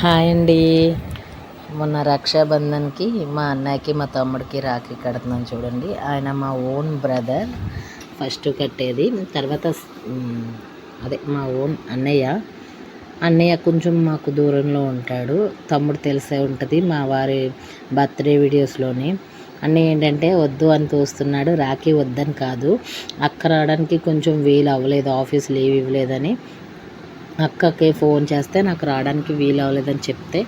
Hi అండి. మొన్న రక్షాబంధన్కి మా అన్నయ్యకి మా తమ్ముడికి రాఖీ కడుతున్నాను చూడండి. ఆయన మా ఓన్ బ్రదర్ ఫస్ట్ కట్టేది. తర్వాత అదే మా ఓన్ అన్నయ్య. అన్నయ్య కొంచెం మాకు దూరంలో ఉంటాడు. తమ్ముడు తెలిసే ఉంటుంది మా వారి బర్త్డే వీడియోస్లోని. అన్నయ్య ఏంటంటే వద్దు అని తోస్తున్నాడు. రాఖీ వద్దని కాదు. అక్క రావడానికి కొంచెం వీలు అవ్వలేదు ఆఫీస్ లీవ్ ఇవ్వలేదని. అక్కకి ఫోన్ చేస్తే నాకు రావడానికి వీలు అవ్వలేదని చెప్తే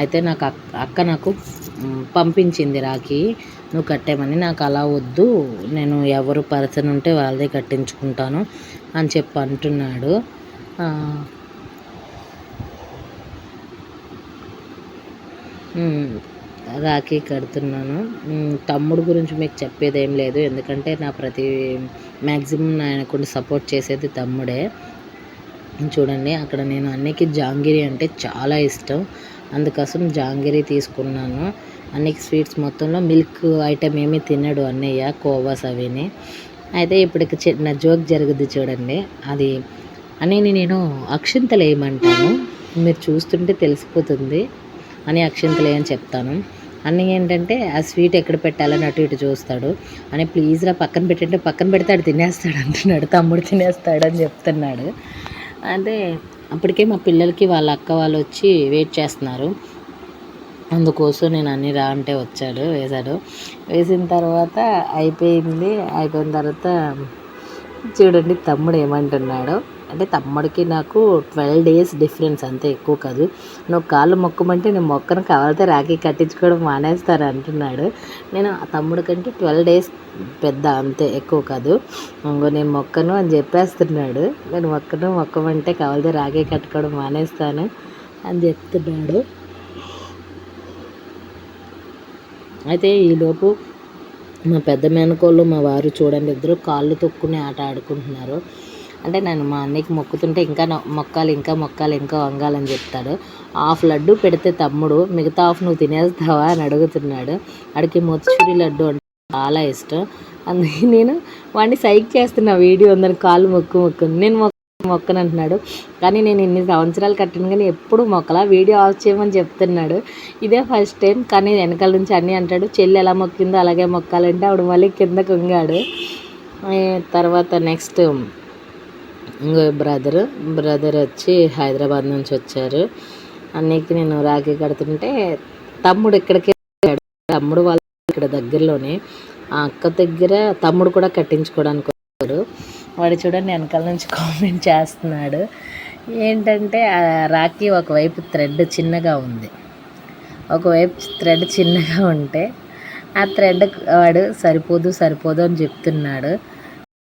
అయితే నాకు అక్క అక్క నాకు పంపించింది రాఖీ నువ్వు కట్టేమని నాకు అలా వద్దు నేను ఎవరు పర్సన్ ఉంటే వాళ్ళదే కట్టించుకుంటాను అని చెప్పి అంటున్నాడు. రాఖీ కడుతున్నాను. తమ్ముడు గురించి మీకు చెప్పేది ఏం లేదు ఎందుకంటే నా ప్రతి మ్యాక్సిమం ఆయనకు సపోర్ట్ చేసేది తమ్ముడే. చూడండి అక్కడ నేను అన్నికి జాంగిరి అంటే చాలా ఇష్టం. అందుకోసం జాంగిరి తీసుకున్నాను. అన్నికి స్వీట్స్ మొత్తంలో మిల్క్ ఐటెం ఏమీ తినడు అన్నయ్య కోవాస్ అవిని అయితే ఇప్పటికి చిన్న జోక్ జరుగుద్ది చూడండి. అది అన్నయ్యని నేను అక్షింతలు వేయమంటాను. మీరు చూస్తుంటే తెలిసిపోతుంది. అని అక్షింతలు వేయని చెప్తాను. అన్నయ్య ఏంటంటే ఆ స్వీట్ ఎక్కడ పెట్టాలని అటు ఇటు చూస్తాడు. అని ప్లీజ్ రా పక్కన పెట్టంటే పక్కన పెడితే అడు తినేస్తాడు అంటున్నాడు. తమ్ముడు తినేస్తాడు అని చెప్తున్నాడు. అదే అప్పటికే మా పిల్లలకి వాళ్ళ అక్క వాళ్ళు వచ్చి వెయిట్ చేస్తున్నారు. అందుకోసం నేను అన్ని రా అంటే వచ్చాడు వేశాడు. వేసిన తర్వాత అయిపోయింది అయిపోయిన తర్వాత చూడండి తమ్ముడు ఏమంటున్నాడు. అంటే తమ్ముడికి నాకు ట్వెల్వ్ డేస్ డిఫరెన్స్ అంతే ఎక్కువ కాదు. నువ్వు కాళ్ళు మొక్కమంటే నేను మొక్కను కావాలితే రాఖీ కట్టించుకోవడం మానేస్తారు అంటున్నాడు. నేను ఆ తమ్ముడి కంటే ట్వెల్వ్ డేస్ పెద్ద అంతే ఎక్కువ కాదు. ఇంకో నేను మొక్కను అని చెప్పేస్తున్నాడు. నేను మొక్కను మొక్కమంటే కావాలితే రాఖీ కట్టుకోవడం మానేస్తాను అని చెప్తున్నాడు. అయితే ఈలోపు మా పెద్ద మేనకోళ్ళు మా వారు చూడండి ఇద్దరు కాళ్ళు తొక్కుని ఆట ఆడుకుంటున్నారు. అంటే నేను మా అన్నయ్యకి మొక్కుతుంటే ఇంకా మొక్కాలి ఇంకా మొక్కాలి ఇంకా వంగాలని చెప్తాడు. హాఫ్ లడ్డు పెడితే తమ్ముడు మిగతా హాఫ్ నువ్వు తినేస్తావా? అని అడుగుతున్నాడు. అడిగి మొచ్చూరి లడ్డు అంటే చాలా ఇష్టం. అందుకే నేను వాడిని సైక్ చేస్తున్న వీడియో ఉందని కాలు మొక్కు మొక్కు. నేను మొక్క మొక్కను అంటున్నాడు. కానీ నేను ఇన్ని సంవత్సరాలు కట్టాను కానీ ఎప్పుడు మొక్కలా వీడియో ఆఫ్ చేయమని చెప్తున్నాడు. ఇదే ఫస్ట్ టైం కానీ వెనకాల నుంచి అన్నీ అంటాడు చెల్లి ఎలా మొక్కిందో అలాగే మొక్కాలంటే ఆవిడ మళ్ళీ కింద కుంగాడు. తర్వాత నెక్స్ట్ ఇంకో బ్రదర్ బ్రదర్ వచ్చి హైదరాబాద్ నుంచి వచ్చారు. అన్నీకి నేను రాఖీ కడుతుంటే తమ్ముడు ఇక్కడికి వచ్చాడు. తమ్ముడు వాళ్ళు ఇక్కడ దగ్గరలోనే. ఆ అక్క దగ్గర తమ్ముడు కూడా కట్టించుకోవడానికి వచ్చారు వాడు చూడండి వెనకాల నుంచి కామెంట్ చేస్తున్నాడు. ఏంటంటే ఆ రాఖీ ఒకవైపు థ్రెడ్ చిన్నగా ఉంది. ఒకవైపు థ్రెడ్ చిన్నగా ఉంటే ఆ థ్రెడ్ వాడు సరిపోదు సరిపోదు అని చెప్తున్నాడు.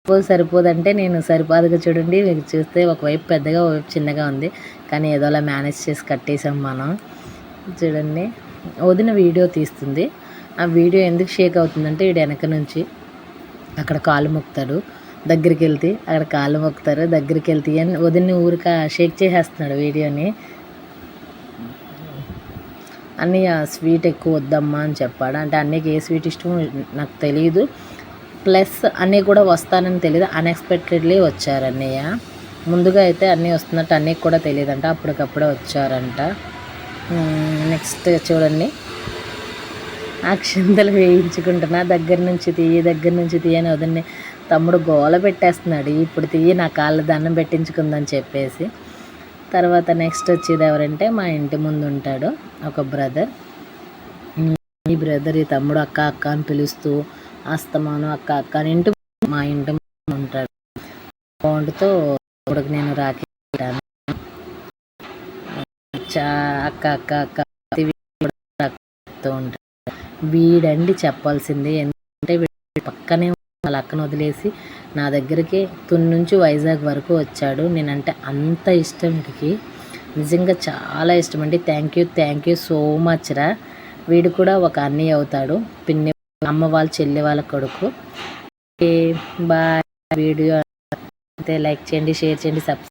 సరిపోదు సరిపోదు అంటే నేను సరిపోదుగా చూడండి. మీకు చూస్తే ఒకవైపు పెద్దగా ఒకవైపు చిన్నగా ఉంది. కానీ ఏదోలా మేనేజ్ చేసి కట్టేసాం మనం. చూడండి. వదిన వీడియో తీస్తుంది. ఆ వీడియో ఎందుకు షేక్ అవుతుందంటే వీడు వెనక నుంచి అక్కడ కాలు మొక్కుతాడు. దగ్గరికి వెళ్తే అక్కడ కాలు మొక్కుతారు. దగ్గరికి వెళ్తే అని వదిన ఊరిక షేక్ చేసేస్తున్నాడు వీడియోని. అన్నయ్య స్వీట్ ఎక్కువ వద్దమ్మా అని చెప్పాడు. అంటే అన్నయ్యకి ఏ స్వీట్ ఇష్టమో నాకు తెలియదు ప్లస్ అన్నీ కూడా వస్తానని తెలియదు అన్ఎక్స్పెక్టెడ్లీ వచ్చారన్నయ్య. ముందుగా అయితే అన్నీ వస్తున్నట్టు అన్నీ కూడా తెలియదంట. అప్పటికప్పుడే వచ్చారంట. నెక్స్ట్ చూడండి. అక్షంతలు వేయించుకుంటున్నా. దగ్గర నుంచి తీయి దగ్గర నుంచి తీయి అని వదిన్ని తమ్ముడు గోల పెట్టేస్తున్నాడు. ఇప్పుడు తీయి నా కాళ్ళు దండం పెట్టించుకుందని చెప్పేసి. తర్వాత నెక్స్ట్ వచ్చేది ఎవరంటే మా ఇంటి ముందు ఉంటాడు ఒక బ్రదర్ ఈ బ్రదర్ ఈ తమ్ముడు అక్క అక్క అని పిలుస్తూ అస్తమాను అక్క అక్క అని ఇంటి మా ఇంటి ఉంటాడు. అకౌంట్తో ఇప్పటికి నేను రాఖీ కట్టాను. చా అక్క అక్క అక్క ఉంటాడు. వీడండి చెప్పాల్సింది ఎందుకంటే వీడు పక్కనే వాళ్ళ అక్కను వదిలేసి నా దగ్గరికి తుని నుంచి వైజాగ్ వరకు వచ్చాడు. నేనంటే అంత ఇష్టం వీడికి. నిజంగా చాలా ఇష్టం అండి. Thank you thank you so much రా. వీడు కూడా ఒక అన్నయ్య అవుతాడు. పిన్ని అమ్మ వాళ్ళ చెల్లి వాళ్ళ కొడుకు. బాయ్ వీడియో అయితే లైక్ చేయండి షేర్ చేయండి సబ్స్క్రైబ్